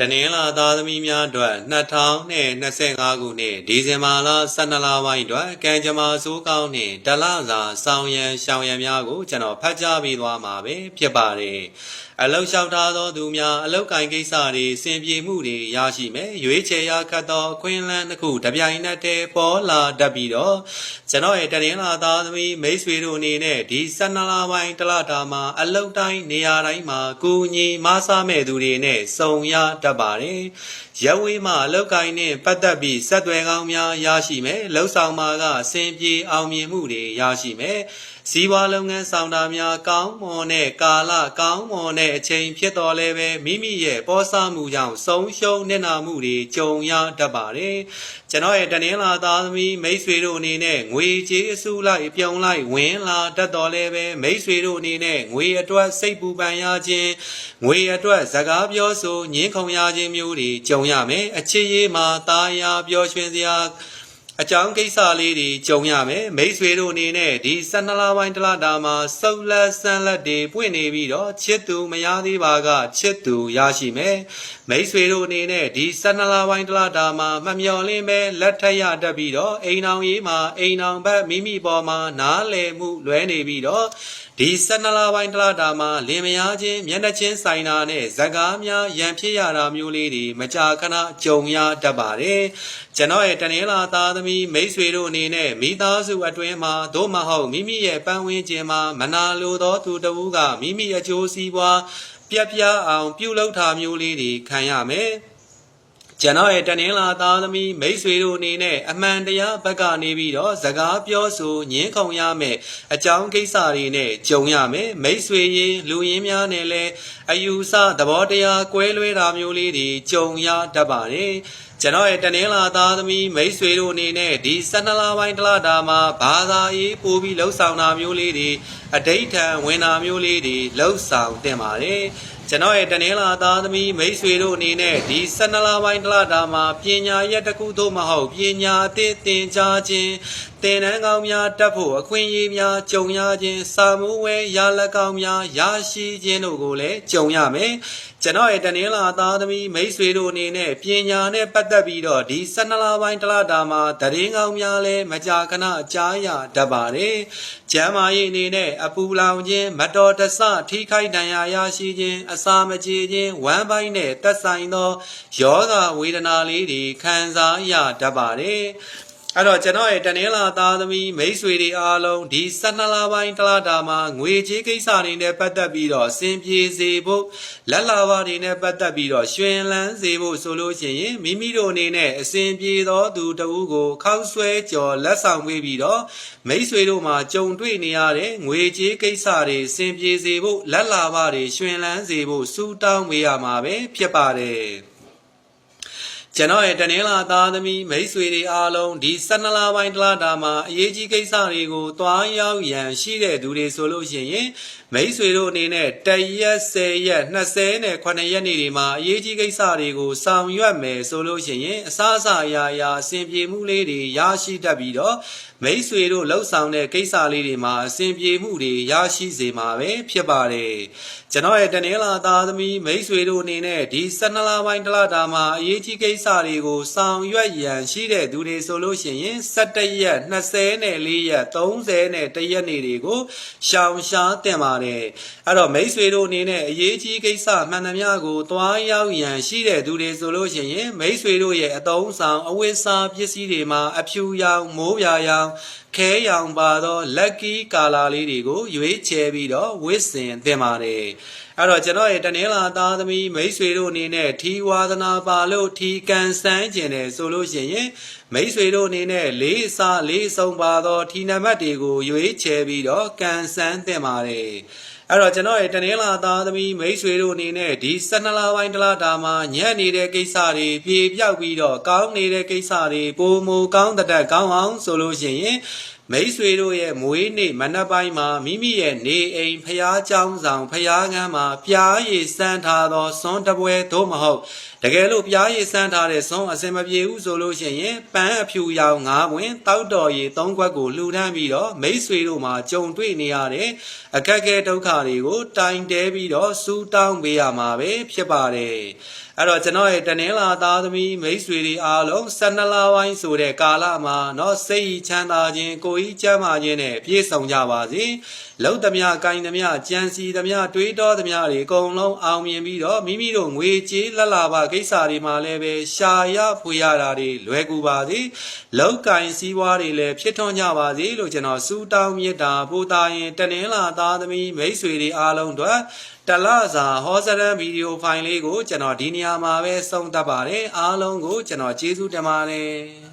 တနင်္လာသားသမီးများအတွက်2025ခုနှစ်ဒီဇင်ဘာလ12လပိုင်းအတွက်ကံကြမ္မာစိုးကောင်းနှင့်တလစာဆောင်ရန်ရှောင်ရန်များကိုကျွန်တော်ဖတ်ကြားပေးသွားမှာပဲဖြစ်ပါတယ်။အလောက်လျှောက်ထားသောသူများအလောက်ကင်ကိစ္စတွေစင်ပြေမှုတွေရရှိမယ်။ရွေးချယ်ရခတ်သောအခွင့်အလမ်းတစ်ခုတပြိုင်နက်တည်းပေါ်လာတတ်ပြီးတော့ကျွန်တော်ရဲ့တနင်္လာသားသမီးမိတ်ဆွေတို့အနေနဲ့ဒီ12လပိုင်းတလတာမှာအလောက်တိုင်းနေရာတိုင်းမှာကိုညီမဆားမဲ့သူတွေနဲ့စုံရတတ်ပါတယ်။ရဝေးမှာအလောက်ကင်နဲ့ပတ်သက်ပြီးဆက်သွယ်ကောင်းများရရှိမယ်။လှုပ်ဆောင်မှာကအစင်ပြေအောင်မြင်မှုတွေရရှိမယ်။ စီးပွားလုပ်ငန်းဆောင်တာများကောင်းမွန်တဲ့ကာလကောင်းမွန်တဲ့အချိန်ဖြစ်တော်လဲပဲမိမိရဲ့ပေါ်ဆမှုကြောင့်ဆုံးရှုံးနစ်နာမှုတွေကြုံရတတ်ပါတယ်။ကျွန်တော်ရဲ့တနင်္လာသားသမီးမိတ်ဆွေတို့အနေနဲ့ငွေကြေးအစုလိုက်ပြုံလိုက်ဝင်လာတတ်တော်လဲပဲမိတ်ဆွေတို့အနေနဲ့ငွေအတွက်စိတ်ပူပန်ရခြင်းငွေအတွက်စကားပြောဆိုညှင်းခုန်ရခြင်းမျိုးတွေကြုံရမယ်။အချစ်ရေးမှာတာယာပျော်ရွှင်စရာ အကြောင်းကိစ္စလေးတွေကြုံရမယ်မိတ်ဆွေတို့အနေနဲ့ဒီ12လပိုင်းတလတာမှာစုပ်လက်ဆန်းလက်တွေပွင့်နေပြီးတော့ချစ်သူမရသေးပါကချစ်သူရရှိမယ်မိတ်ဆွေတို့အနေနဲ့ဒီ12လပိုင်းတလတာမှာမမျော်လင့်ပဲလက်ထက်ရတတ်ပြီးတော့အိမ်အောင်ရေးမှာအိမ်အောင်ဘက်မိမိပေါ်မှာနားလည်မှုလွဲနေပြီးတော့ ဒီ12လပိုင်းတလတာမှာလင်မယားချင်းမျက်နှာချင်းဆိုင်တာနဲ့ဇကားများရန်ဖြစ်ရတာမျိုးလေးတွေမကြာခဏကြုံရတတ်ပါတယ်ကျွန်တော်ရဲ့တနင်္လာသားသမီးမိတ်ဆွေတို့အနေနဲ့မိသားစုအတွင်းမှာသို့မဟုတ်မိမိရဲ့ပန်းဝင်းကျင်မှာမနာလိုသောသူတဦးကမိမိအကျိုးစီးပွားပြက်ပြားအောင်ပြုလုပ်တာမျိုးလေးတွေခံရမယ် ကျွန်တော်ရဲ့တနင်္လာသားသမီးမိတ်ဆွေတို့အနေနဲ့အမှန်တရားဘက်ကနေပြီးတော့စကားပြောဆိုညင်းခုန်ရမယ်အကြောင်းကိစ္စတွေနဲ့ကြုံရမယ်မိတ်ဆွေရင်လူရင်းများနဲ့လည်းအယူဆသဘောတရားကွဲလွဲတာမျိုးလေးတွေကြုံရတတ်ပါတယ်ကျွန်တော်ရဲ့တနင်္လာသားသမီးမိတ်ဆွေတို့အနေနဲ့ဒီ12လပိုင်းတလတာမှာဘာသာရေးပို့ပြီးလှုပ်ဆောင်တာမျိုးလေးတွေအဋိဌံဝင်တာမျိုးလေးတွေလှုပ်ဆောင်တင်ပါတယ် ကျွန်တော်ရဲ့တနင်္လာသားသမီးမိတ်ဆွေတို့အနေနဲ့ဒီ12လပိုင်းတလတာမှာပညာရက်တစ်ခုသို့မဟုတ်ပညာအသစ်သင်ကြားခြင်းသင်တန်းကောင်းများတက်ဖို့အခွင့်အရေးများကြုံရခြင်းစာမှုဝဲရလက်ကောင်းများရရှိခြင်းတို့ကိုလည်းကြုံရမယ်ကျွန်တော်ရဲ့တနင်္လာသားသမီးမိတ်ဆွေတို့အနေနဲ့ပညာနဲ့ပတ်သက်ပြီးတော့ဒီ12လပိုင်းတလတာမှာတရင်ကောင်းများလည်းမကြာခဏကြားရတတ်ပါတယ်ကျမ်းမာရေးအနေနဲ့အပူလောင်ခြင်းမတော်တဆထိခိုက်ဒဏ်ရာရရှိခြင်းအစာမကြေခြင်းဝမ်းပိုင်းနဲ့သက်ဆိုင်သောယောဂဝေဒနာလေးတွေခံစားရတတ်ပါတယ် အဲ့တော့ကျွန်တော်ရဲ့တနင်္လာသားသမီးမိတ်ဆွေတွေအားလုံးဒီ12လပိုင်းတလတာမှာငွေကြေးကိစ္စတွေနဲ့ပတ်သက်ပြီးတော့အစဉ်ပြေစေဖို့လက်လာပါတွေနဲ့ပတ်သက်ပြီးတော့ရွှင်လန်းစေဖို့ဆိုလို့ရှိရင်မိမိတို့အနေနဲ့အစဉ်ပြေသောသူတဦးကိုခောက်ဆွဲကြော်လက်ဆောင်ပေးပြီးတော့မိတ်ဆွေတို့မှာကြုံတွေ့နေရတဲ့ငွေကြေးကိစ္စတွေအစဉ်ပြေစေဖို့လက်လာပါတွေရွှင်လန်းစေဖို့စူတောင်းပေးရမှာပဲဖြစ်ပါတယ် ကျွန်တော်ရဲ့တနင်္လာသားသမီးမိတ်ဆွေတွေအားလုံးဒီ12လပိုင်းတလတာမှာအရေးကြီးကိစ္စတွေကိုတွားရောက်ရန်ရှိတဲ့သူတွေဆိုလို့ရှိရင် မိတ်ဆွေတို့အနေနဲ့တရက်10ရက်20နဲ့9ရက်နေ့တွေမှာအရေးကြီးကိစ္စတွေကိုဆောင်ရွက်မယ်ဆိုလို့ရှိရင်အစအစအရာရာအဆင်ပြေမှုလေးတွေရရှိတတ်ပြီးတော့မိတ်ဆွေတို့လှုပ်ဆောင်တဲ့ကိစ္စလေးတွေမှာအဆင်ပြေမှုတွေရရှိစေမှာပဲဖြစ်ပါတယ်ကျွန်တော်ရဲ့တနင်္လာသားသမီးမိတ်ဆွေတို့အနေနဲ့ဒီ12လပိုင်းတလတာမှာအရေးကြီးကိစ္စတွေကိုဆောင်ရွက်ရန်ရှိတဲ့သူတွေဆိုလို့ရှိရင်17ရက်20နဲ့4ရက်30နဲ့1ရက်နေ့တွေကိုရှောင်ရှားတင်ပါတယ်အဲ့တော့မိတ်ဆွေတို့အနေနဲ့အရေးကြီးကိစ္စမှန်သမျှကိုတွားရောက်ရန်ရှိတဲ့သူတွေဆိုလို့ရှိရင်မိတ်ဆွေတို့ရဲ့အသုံးဆောင်အဝိစာပစ္စည်းတွေမှာအဖြူရောင်မိုးပြာရောင်ခဲရောင်ပါသောလက်ကီကာလာလေးတွေကိုရွေးချယ်ပြီးတော့ဝစ်စင်တင်ပါတယ်အဲ့တော့ကျွန်တော်ရဲ့တနင်္လာသားသမီးမိတ်ဆွေတို့အနေနဲ့ထီဝါသနာပါလို့ထီကန်ဆန်းကျင်တယ်ဆိုလို့ရှိရင် မိတ်ဆွေတို့အနေနဲ့လေးအစားလေးဆုံးပါသောထီနံပါတ်တွေကိုရွေးချယ်ပြီးတော့ကန်ဆန်းတင်ပါတယ်အဲ့တော့ကျွန်တော်ရဲ့တနင်္လာသားသမီးမိတ်ဆွေတို့အနေနဲ့ဒီ12လပိုင်းတလတာမှာညံ့နေတဲ့ကိစ္စတွေပြေပြောက်ပြီးတော့ကောင်းနေတဲ့ကိစ္စတွေပိုမိုကောင်းတဲ့ကောင်းအောင်ဆိုလို့ရှိရင် မိတ်ဆွေတို့ရဲ့မွေးနေ့မနက်ပိုင်းမှာမိမိရဲ့နေအိမ်ဖျားเจ้าဆောင်ဖျားငန်းမှာပြားရည်စမ်းထားသောစွန်တပွဲသို့မဟုတ်တကယ်လို့ပြားရည်စမ်းထားတဲ့စွန်အစင်မပြေဘူးဆိုလို့ရှိရင်ပန်းအဖြူရောင်ငါးပွင့်တောက်တော်ရည်သုံးခွက်ကိုလှူဒန်းပြီးတော့မိတ်ဆွေတို့မှာကြုံတွေ့နေရတဲ့အခက်အခဲဒုက္ခတွေကိုတိုင်တဲပြီးတော့စူးတောင်းပေးရမှာပဲဖြစ်ပါတယ် အဲ့တော့ကျွန်တော်ရဲ့တနင်္လာသားသမီးမိတ်ဆွေတွေအားလုံး12လပိုင်းဆိုတဲ့ကာလမှာเนาะစိတ်ချမ်းသာခြင်းကိုယ်ဤချမ်းသာခြင်းနဲ့ပြည့်စုံကြပါစေလောက်သမျှကိုင်းသမျှကြံစီသမျှတွေးတောသမျှတွေအကုန်လုံးအောင်မြင်ပြီးတော့မိမိတို့ငွေကြေးလက်လာပါကိစ္စတွေမှာလည်းပဲရှာရဖွေရတာတွေလွယ်ကူပါစေလောက်ကင်စည်းဝါးတွေလည်းဖြစ်ထွန်းကြပါစေလို့ကျွန်တော်ဆုတောင်းမေတ္တာပို့တာရင်တနင်္လာသားသမီးမိတ်ဆွေတွေအားလုံးတို့တလစာဟောစရန်ဗီဒီယိုဖိုင်လေးကိုကျွန်တော်ဒီနေ ာရာမှာပဲဆုံးသတ်ပါတယ်အားလုံးကိုကျွန်တော်ကျေးဇူးတင်ပါတယ်